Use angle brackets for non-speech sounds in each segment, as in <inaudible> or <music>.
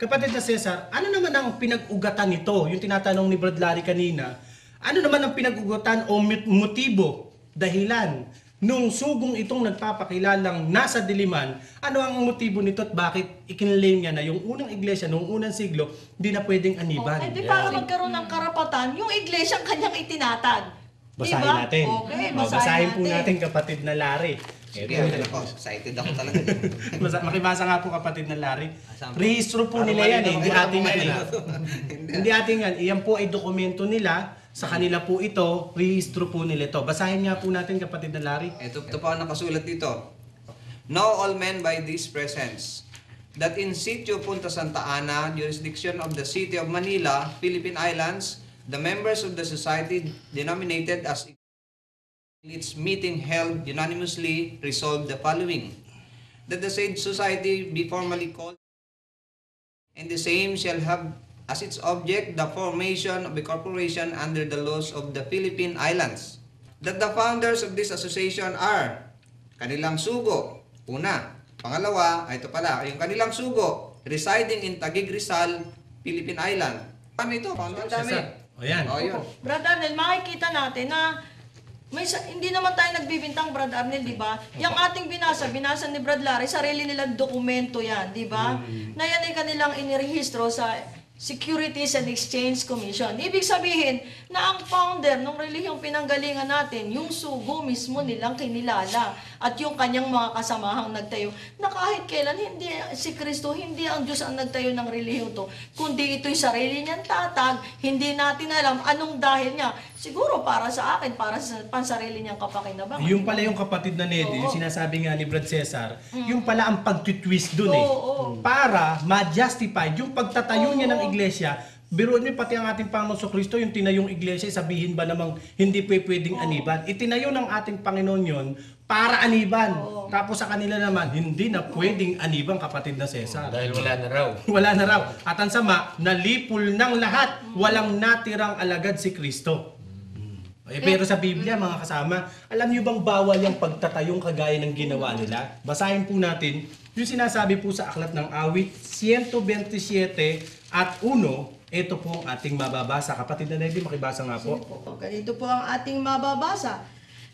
Kapatid na Cesar, ano naman ang pinag-ugatan nito? Yung tinatanong ni Brad Larry kanina. Ano naman ang pinag-ugatan o mot- motibo, dahilan, nung sugong itong nagpapakilalang nasa diliman, ano ang motibo nito at bakit ikinlaim niya na yung unang iglesia noong unang siglo, hindi na pwedeng aniban? Eh, di para magkaroon ng karapatan, yung iglesia ang kanyang itinatag. Basahin Diba? natin. Okay, O, basahin, basahin po natin kapatid na Larry. Sige, ano ako, excited ako talaga. <laughs> Basa, makibasa nga po kapatid na Larry. Po? Rehistro po nila yan eh. Hindi ating yan eh. <laughs> Hindi. Ating yan. Iyan po ay dokumento nila. Sa kanila po ito, rehistro po nila ito. Basahin nga po natin kapatid na Larry. Ito, ito pa ang nakasulat dito. Know all men by this presence that in sitio Punta Santa Ana, jurisdiction of the city of Manila, Philippine Islands, the members of the society denominated as its meeting held unanimously resolved the following. That the said society be formally called and the same shall have as its object the formation of a corporation under the laws of the Philippine Islands. That the founders of this association are kanilang sugo, una. Pangalawa, ay ito pala, yung kanilang sugo, residing in Taguig Rizal, Philippine Island. Ano ito? Founder dami. O yan. O, yun. Brad Arnel, makikita natin na may sa- hindi naman tayo nagbibintang Brad Arnel, di ba? Yung ating binasa, binasa ni Brad Larry, sarili nilang dokumento yan, di ba? Na yan ay kanilang inirehistro sa Securities and Exchange Commission. Ibig sabihin na ang founder ng relihiyong pinanggalingan natin, yung sugo mismo nilang kinilala at yung kanyang mga kasamahang nagtayo na kahit kailan hindi si Kristo, hindi ang Diyos ang nagtayo ng relihiyong to, kundi ito'y sarili niyang tatag, hindi natin alam anong dahil niya. Siguro para sa akin, para sa pansarili niyang kapakinabangan. Yung pala yung kapatid na Nedy, yung sinasabi nga ni Brad Cesar, yung pala ang pagtitwist dun eh. Oo, oo. Para ma-justify yung pagtatayo niya ng iglesia, biruan niyo pati ang ating Panginoon sa Kristo, yung tinayong iglesia, sabihin ba namang hindi pa pwedeng aniban? Itinayo ng ating Panginoon yon para aniban. Tapos sa kanila naman, hindi na pwedeng aniban kapatid na Cesar. Dahil wala na raw. <laughs> Wala na raw. At ang sama, nalipol ng lahat. Walang natirang alagad si Kristo. Eh, pero sa Biblia, mga kasama, alam niyo bang bawal yung pagtatayong kagaya ng ginawa nila? Basahin po natin yung sinasabi po sa aklat ng awit 127 at 1. Ito po ang ating mababasa. Kapatid na Nelly, makibasa nga po. Ganito po ang ating mababasa.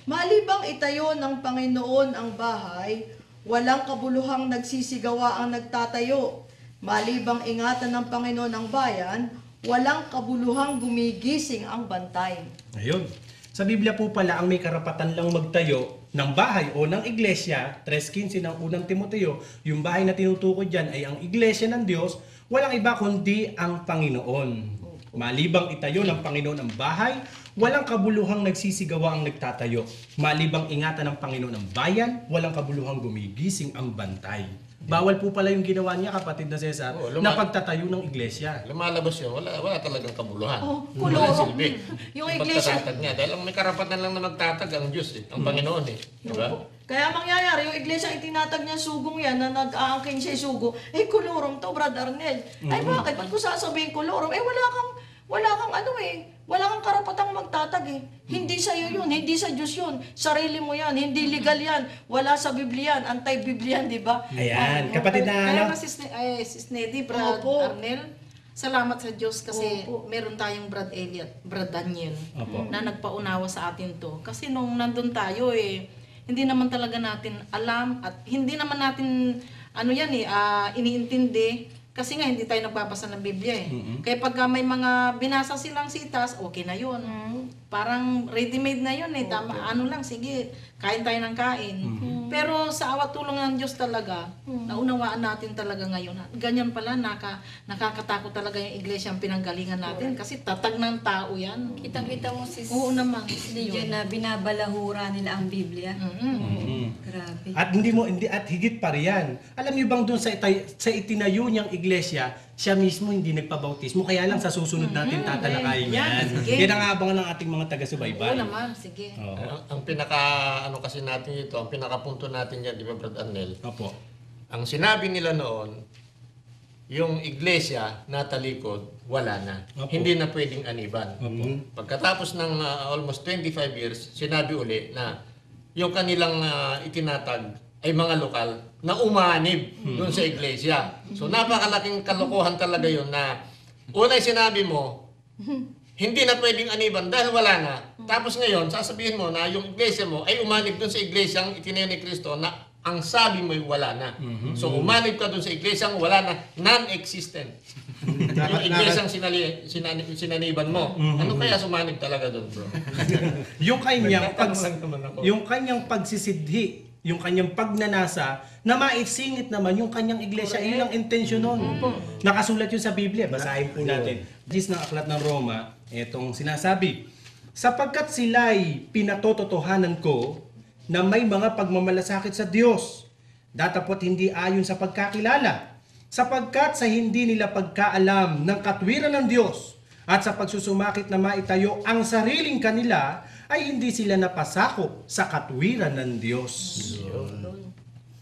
Malibang itayo ng Panginoon ang bahay, walang kabuluhang nagsisigawa ang nagtatayo. Malibang ingatan ng Panginoon ang bayan, walang kabuluhang gumigising ang bantay. Ayun. Sa Biblia po pala, ang may karapatan lang magtayo ng bahay o ng iglesia, 3.15 ng unang Timoteo, yung bahay na tinutukoy dyan ay ang iglesia ng Diyos, walang iba kundi ang Panginoon. Malibang itayo ng Panginoon ang bahay, walang kabuluhang nagsisigawa ang nagtatayo. Malibang ingatan ng Panginoon ang bayan, walang kabuluhang gumigising ang bantay. Bawal po pala yung ginawa niya, kapatid na Cesar, Oo, luma- na pagtatayo ng iglesia. Lumalabas yun, wala, wala talagang kabuluhan. Oh, Wala kulong. silbi. <laughs> Yung iglesia- Pagkatatag niya, dahil ang may karapatan lang na magtatag ang Diyos eh, ang Panginoon eh. Di ba? Kaya mangyayari, yung iglesia itinatag niya sugong yan na nag-aangkin siya sugo, eh kulurong to, Brad Arnel. Ay bakit? Ba't ko sasabihin kulurong? Eh wala kang, wala kang ano eh, wala kang karapatang magtatag eh. Hindi sa'yo yun, hindi sa Diyos yun. Sarili mo yan, hindi legal yan. Wala sa Biblia yan, anti-Biblia yan, di ba? Ayan, kapatid na ano, Kaya sis, ay, sis Nedy, Brad Opo. Arnel, salamat sa Diyos kasi Opo. meron tayong Brad Elliot, Brad Daniel, Opo. na nagpaunawa sa atin to. Kasi nung nandun tayo eh, hindi naman talaga natin alam at hindi naman natin, ano yan eh, ah, iniintindi. Kasi nga hindi tayo nagbabasa ng Biblia eh. Kaya pagka may mga binasa silang sitas, okay na yun. Parang ready-made na yun eh. Tama, ano lang, sige, kain tayo ng kain. Pero sa awa tulong ng Diyos talaga, naunawaan natin talaga ngayon. Ganyan pala, naka, nakakatakot talaga yung iglesia ang pinanggalingan natin. Kasi tatag ng tao yan. Kitang-kita mo sis Oo naman. Lydia na binabalahura nila ang Biblia. Mm-mm. Mm. Grabe. At hindi mo hindi at higit pa riyan. Alam niyo bang doon sa itay, sa itinayo niyang iglesia, siya mismo hindi nagpabautismo kaya lang sa susunod natin tatalakayin yan. sige. Yan ang abangan ng ating mga Oo taga-subaybay. naman, sige. Oo. Ang, ang pinaka, ano kasi natin ito, ang pinakapunto natin yan, di ba Brad Arnel? Opo. Ang sinabi nila noon, yung iglesia na talikod, wala na. Opo. Hindi na pwedeng aniban. Opo. Pagkatapos ng uh, almost 25 years, sinabi uli na yung kanilang uh, itinatag ay mga lokal na umanib doon sa iglesia. So napakalaking kalokohan talaga yun na unay sinabi mo, hindi na pwedeng aniban dahil wala na. Tapos ngayon, sasabihin mo na yung iglesia mo ay umanib doon sa iglesyang itinayo ni Kristo na ang sabi mo ay wala na. So umanib ka doon sa iglesyang wala na, non-existent. <laughs> yung iglesyang sinali, sinani, sinaniban mo. Ano kaya sumanib talaga doon, bro? <laughs> Yung kanyang pag, yung kanyang pagsisidhi, yung kanyang pagnanasa, na maisingit naman yung kanyang iglesia. Iyon ang intensyon nun. Nakasulat yun sa Biblia. Basahin po natin. Gis ng Aklat ng Roma, etong sinasabi, Sapagkat sila'y pinatototohanan ko na may mga pagmamalasakit sa Diyos, datapot hindi ayon sa pagkakilala, sapagkat sa hindi nila pagkaalam ng katwiran ng Diyos, at sa pagsusumakit na maitayo ang sariling kanila, ay hindi sila napasakop sa katwiran ng Diyos.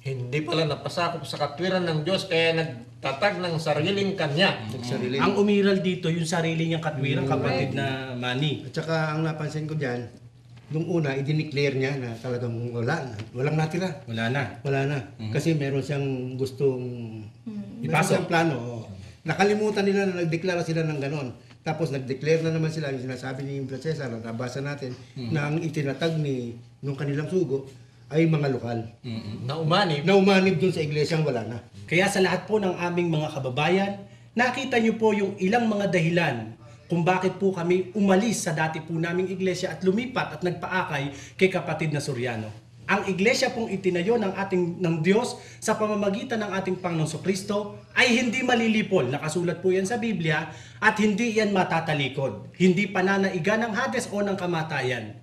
Hindi pala napasakop sa katwiran ng Diyos kaya nagtatag ng sariling kanya. Sarili. Ang umiral dito, yung sarili niyang katwiran, kapatid na Manny. At saka ang napansin ko dyan, nung una, i-declare niya na talagang wala na. Walang natira. Wala na. Wala na. Kasi meron siyang gustong... Meron Ipasok. siyang plano. oo. Nakalimutan nila na nagdeklara sila ng ganon. Tapos nag-declare na naman sila, yung sinasabi ni Brad Cesar, na nabasa natin, na ang itinatag ni nung kanilang sugo ay mga lokal. Na umanib. Na umanib dun sa iglesyang wala na. Kaya sa lahat po ng aming mga kababayan, nakita niyo po yung ilang mga dahilan kung bakit po kami umalis sa dati po naming iglesia at lumipat at nagpaakay kay kapatid na Suryano. Ang iglesia pong itinayo ng ating ng Diyos sa pamamagitan ng ating Panginoong Kristo ay hindi malilipol. Nakasulat po yan sa Biblia at hindi yan matatalikod. Hindi pananaiga ng Hades o ng kamatayan.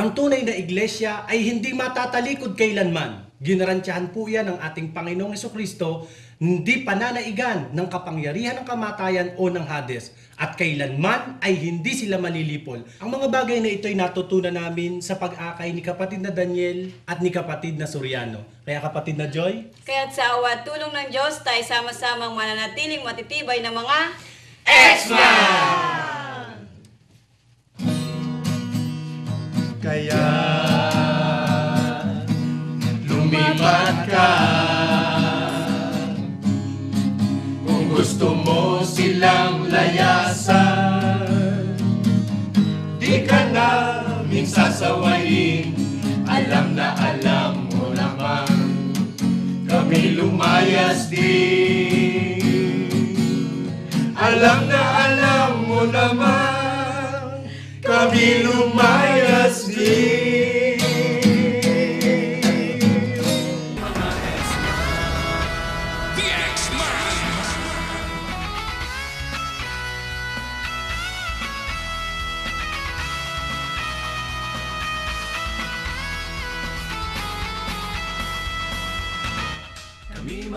Ang tunay na iglesia ay hindi matatalikod kailanman. Ginarantyahan po yan ng ating Panginoong Kristo, hindi pananaigan ng kapangyarihan ng kamatayan o ng Hades. At kailanman ay hindi sila malilipol. Ang mga bagay na ito ay natutunan namin sa pag-akay ni kapatid na Daniel at ni kapatid na Soriano. Kaya kapatid na Joy, Kaya't sa awa tulong ng Diyos, tayo sama-samang mananatiling matitibay na mga Kaya silang layasan Di ka namin sasawayin. Alam na alam mo naman. Kami lumayas din. Alam na alam mo naman. Kami lumayas din.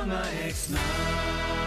Kami mga X-Man